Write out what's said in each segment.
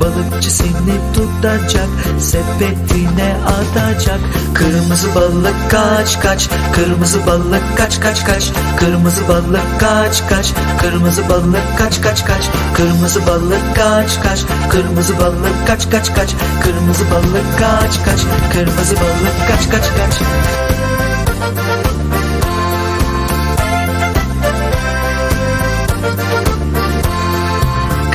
Balıkçı seni tutacak sepetine atacak. Kırmızı balık kaç kaç Kırmızı balık kaç kaç kaç. Kırmızı balık kaç kaç Kırmızı balık kaç kaç kaç. Kırmızı balık kaç kaç Kırmızı balık kaç kaç kaç. Kırmızı balık kaç kaç Kırmızı balık kaç kaç kaç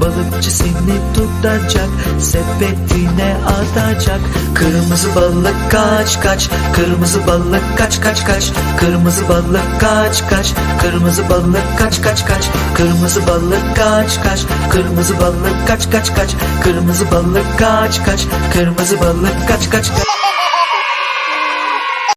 Balıkçı seni tutacak sepetine atacak. Kırmızı balık kaç kaç Kırmızı balık kaç kaç kaç. Kırmızı balık kaç kaç Kırmızı balık kaç kaç kaç. Kırmızı balık kaç kaç Kırmızı balık kaç kaç kaç. Kırmızı balık kaç kaç Kırmızı balık kaç kaç kaç